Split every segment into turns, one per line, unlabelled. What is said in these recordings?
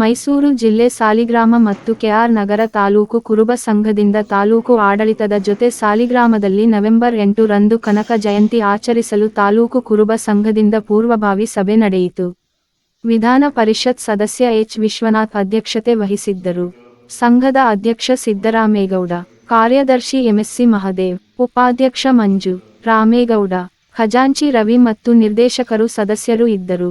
ಮೈಸೂರು ಜಿಲ್ಲೆ ಸಾಲಿಗ್ರಾಮ ಮತ್ತು ಕೆಆರ್ ನಗರ ತಾಲೂಕು ಕುರುಬ ಸಂಘದಿಂದ ತಾಲೂಕು ಆಡಳಿತದ ಜೊತೆ ಸಾಲಿಗ್ರಾಮದಲ್ಲಿ ನವೆಂಬರ್ ಎಂಟು ರಂದು ಕನಕ ಜಯಂತಿ ಆಚರಿಸಲು ತಾಲೂಕು ಕುರುಬ ಸಂಘದಿಂದ ಪೂರ್ವಭಾವಿ ಸಭೆ ನಡೆಯಿತು. ವಿಧಾನ ಪರಿಷತ್ ಸದಸ್ಯ ಎಚ್. ವಿಶ್ವನಾಥ್ ಅಧ್ಯಕ್ಷತೆ ವಹಿಸಿದ್ದರು. ಸಂಘದ ಅಧ್ಯಕ್ಷ ಸಿದ್ದರಾಮೇಗೌಡ, ಕಾರ್ಯದರ್ಶಿ ಎಂಎಸ್ಸಿ ಮಹದೇವ್, ಉಪಾಧ್ಯಕ್ಷ ಮಂಜು, ರಾಮೇಗೌಡ, ಖಜಾಂಚಿ ರವಿ ಮತ್ತು ನಿರ್ದೇಶಕರು ಸದಸ್ಯರು ಇದ್ದರು.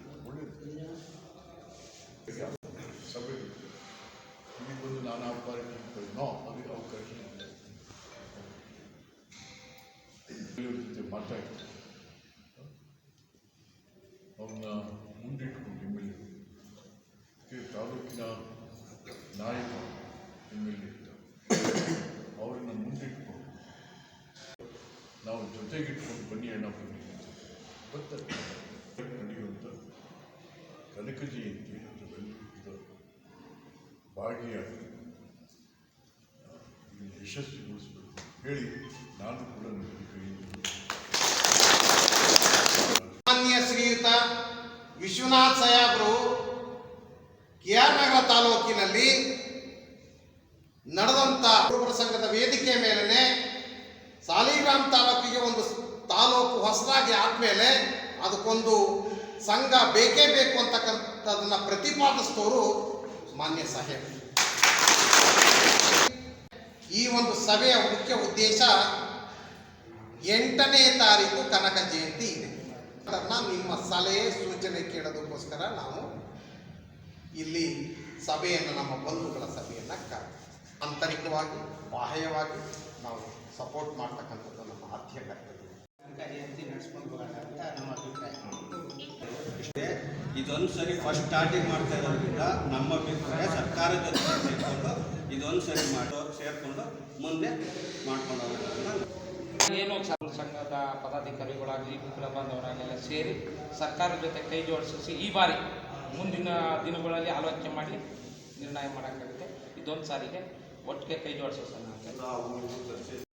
ನಾನಾ ಪಾರ್ಟಿ ನೋ ಅದಕ್ಕೆ ಅವಕಾಶ ಜೊತೆ ಮಾತಾಡಿ ಅವನ್ನ ಮುಂದಿಟ್ಕೊಂಡು ಎಂ ತಾಲೂಕಿನ ನಾಯಕ ಎಂ ಎಲ್ ಎ ಅವರನ್ನ ಮುಂದಿಟ್ಕೊಂಡು ನಾವು ಜೊತೆಗಿಟ್ಕೊಂಡು ಬನ್ನಿ ಅಣ್ಣ ಬನ್ನಿ ಬರ್ತಾರೆ ನಡೆಯುವಂಥ ಕನಕ ಜಯಂತಿ ಅಂತ ಇದು ಭಾಗಿಯಾಗಿ ಯಶಸ್ವಿಗೊಳಿಸಬೇಕು ಹೇಳಿ, ನಾನು ಕೂಡ ಕೈಯಲ್ಲಿ
ಮಾನ್ಯ ಶ್ರೀಯುತ ವಿಶ್ವನಾಥ್ ಸಾಹೇಬರು ಕೆ ಆರ್ ನಗರ ತಾಲೂಕಿನಲ್ಲಿ ನಡೆದಂತ ಕುರುಬರ ಸಂಘದ ವೇದಿಕೆ ಮೇಲೆ ಸಾಲಿಗ್ರಾಮ್ ತಾಲೂಕಿಗೆ ಒಂದು ತಾಲೂಕು ಹೊಸದಾಗಿ ಆದ್ಮೇಲೆ ಅದಕ್ಕೊಂದು ಸಂಘ ಬೇಕೇ ಬೇಕು ಅಂತಕ್ಕಂಥದನ್ನ ಪ್ರತಿಪಾದಿಸಿದವರು ಮಾನ್ಯ ಸಾಹೇಬ್. ಈ ಒಂದು ಸಭೆಯ ಮುಖ್ಯ ಉದ್ದೇಶ ಎಂಟನೇ ತಾರೀಕು ಕನಕ ಜಯಂತಿ ಇದೆ. ಅದನ್ನ ನಿಮ್ಮ ಸಲಹೆ ಸೂಚನೆ ಕೇಳೋದಕ್ಕೋಸ್ಕರ ನಾವು ಇಲ್ಲಿ ಸಭೆಯನ್ನು, ನಮ್ಮ ಬಂಧುಗಳ ಸಭೆಯನ್ನು ಕ ಆಂತರಿಕವಾಗಿ, ಬಾಹ್ಯವಾಗಿ ನಾವು ಸಪೋರ್ಟ್ ಮಾಡ್ತಕ್ಕಂಥದ್ದು ನಮ್ಮ ಆದ್ಯ ಕರ್ತವ್ಯ
ನಡೆಸ್ಕೊಂಡು ಇದೊಂದು ಸರಿ ಫಸ್ಟ್ ಸ್ಟಾರ್ಟಿಂಗ್ ಮಾಡ್ತಾ ಇರೋದ್ರಿಂದ ನಮ್ಮ ಅಭಿಪ್ರಾಯ ಸರ್ಕಾರದ ಜೊತೆ ಸೇರಿಕೊಂಡು ಇದೊಂದು ಸರಿ ಮಾಡೋ ಸೇರಿಕೊಂಡು ಮುಂದೆ ಮಾಡ್ಕೊಂಡು ಹೋಗೋಣ
ಏನೋ ಸಂಘದ ಪದಾಧಿಕಾರಿಗಳಾಗಲಿ ಬಂದವರಾಗೆಲ್ಲ ಬಾಂಧವರಾಗಲಿ ಸೇರಿ ಸರ್ಕಾರದ ಜೊತೆ ಕೈ ಜೋಡಿಸಿ ಈ ಬಾರಿ ಮುಂದಿನ ದಿನಗಳಲ್ಲಿ ಆಲೋಚನೆ ಮಾಡಿ ನಿರ್ಣಯ ಮಾಡೋಕ್ಕಾಗುತ್ತೆ. ಇದೊಂದು ಸಾರಿಗೆ ಒಟ್ಟಿಗೆ ಕೈ ಜೋಡಿಸೋಣ ಅಂತ